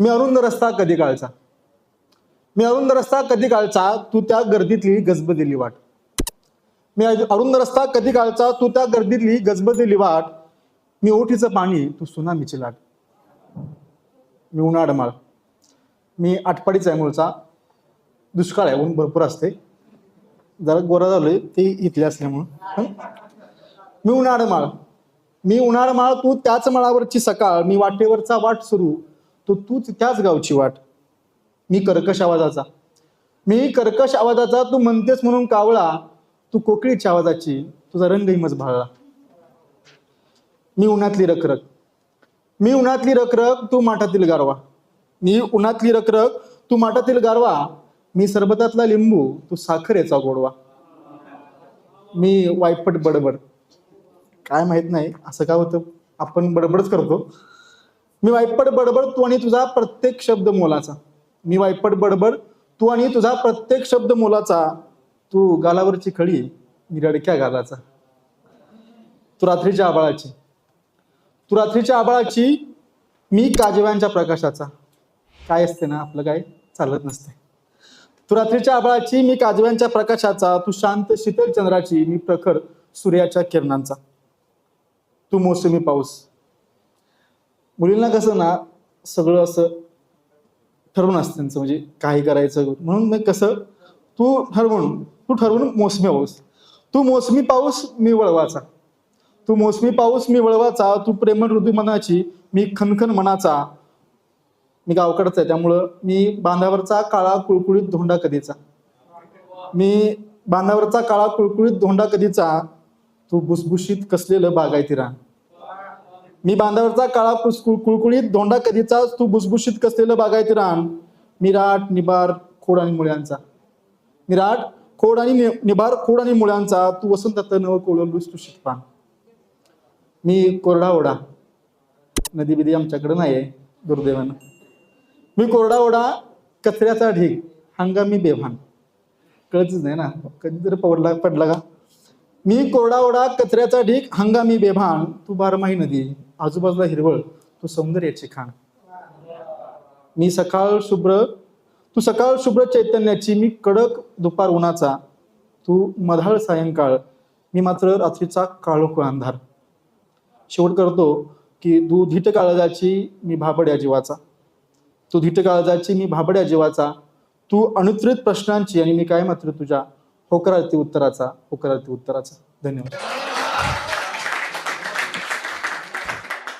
मी अरुंद रस्ता कधी काळचा मी अरुंद रस्ता कधी काळचा तू त्या गर्दीतली गजब दिली वाट. मी अरुंद रस्ता कधी काळचा तू त्या गर्दीतली गजब दिली वाट. मी ओठीचं पाणी तू सुनामीची लाट. मी उन्हाळ माळ. मी आटपाडीचा आहे मूळचा. दुष्काळ आहे ऊन भरपूर असते. जरा गोरा झालोय ते इथले असल्यामुळं. मी उन्हाळ माळ. मी उन्हाळमाळ तू त्याच माळावरची सकाळ. मी वाटेवरचा वाट सुरू. तो तूच त्याच गावची वाट. मी कर्कश आवाजाचा. मी कर्कश आवाजाचा तू म्हणतेस म्हणून कावळा. तू कोकिळीच्या आवाजाची तुझा रंग हिमच भाळला मी उन्हातली रखरख. मी उन्हातली रखरख तू माठातील गारवा. मी उन्हातली रखरख तू माठातील गारवा. मी सरबतातला लिंबू तू साखरेचा गोडवा. मी वायपट बडबड. काय माहीत नाही असं का होतं? आपण बडबडच करतो. मी वायपट बडबड तू आणि तुझा प्रत्येक शब्द मोलाचा. मी वायपट बडबड तू आणि तुझा प्रत्येक शब्द मोलाचा. तू गालावरची खळी मी रडक्या गालाचा. तू रात्रीच्या आबाळाची. तू रात्रीच्या आबाळाची मी काजव्यांच्या प्रकाशाचा. काय असते ना आपलं काय? चालत नसते. तू रात्रीच्या आबाळाची मी काजव्यांच्या प्रकाशाचा. तू शांत शीतल चंद्राची मी प्रखर सूर्याच्या किरणांचा. तू मोसमी पाऊस मुलींना कसं ना सगळं असं ठरवून असतं त्यांचं म्हणजे काही करायचं. म्हणून मग कसं तू ठरवून तू ठरवून मोसमी पाऊस तू मोसमी पाऊस मी वळवाचा. तू मोसमी पाऊस मी वळवाचा. तू प्रेमळ ऋतू मनाची मी खनखन मनाचा. मी गावकडचा आहे त्यामुळं मी बांधावरचा काळा कुळकुळीत धोंडा कधीचा? मी बांधावरचा काळा कुळकुळीत धोंडा कधीचा? तू भुसभुशीत कसलेलं बागायती रान. मी बांधावरचा काळा कुळकुळीत धोंडा कधीचा तू भुसभुशीत कसलेलं बागायती रान. मिराट निबार खोड आणि मुळ्यांचा. मिराट खोड आणि नि- निबार खोड आणि मुळ्यांचा. तू वसंतात नव कोळवलूस तू शिकपान मी कोरडा ओढा नदी बिदी आमच्याकडे नाही आहे दुर्दैवानं. मी कोरडा ओढा कचऱ्याचा ढीग हंगामी बेभान. कळतच नाही ना कधी जर पडला पडला का? मी कोरडावडा कचऱ्याचा ढीग हंगामी बेभान तू बारमाही नदी आजूबाजूला हिरवळ तू सौंदर्याची खाण. मी सकाळ शुभ्र तू सकाळ शुभ्र चैतन्याची मी कडक दुपार उन्हाचा तू मधाळ सायंकाळ मी मात्र रात्रीचा काळोख अंधार. शेवट करतो की तू धीट काळजाची मी भाबड्या जीवाचा. तू धीट काळजाची मी भाबड्या जीवाचा. तू अनुत्रित प्रश्नांची आणि मी काय मात्र तुझ्या होकराळती उत्तराचा होकराळती उत्तराचा. धन्यवाद.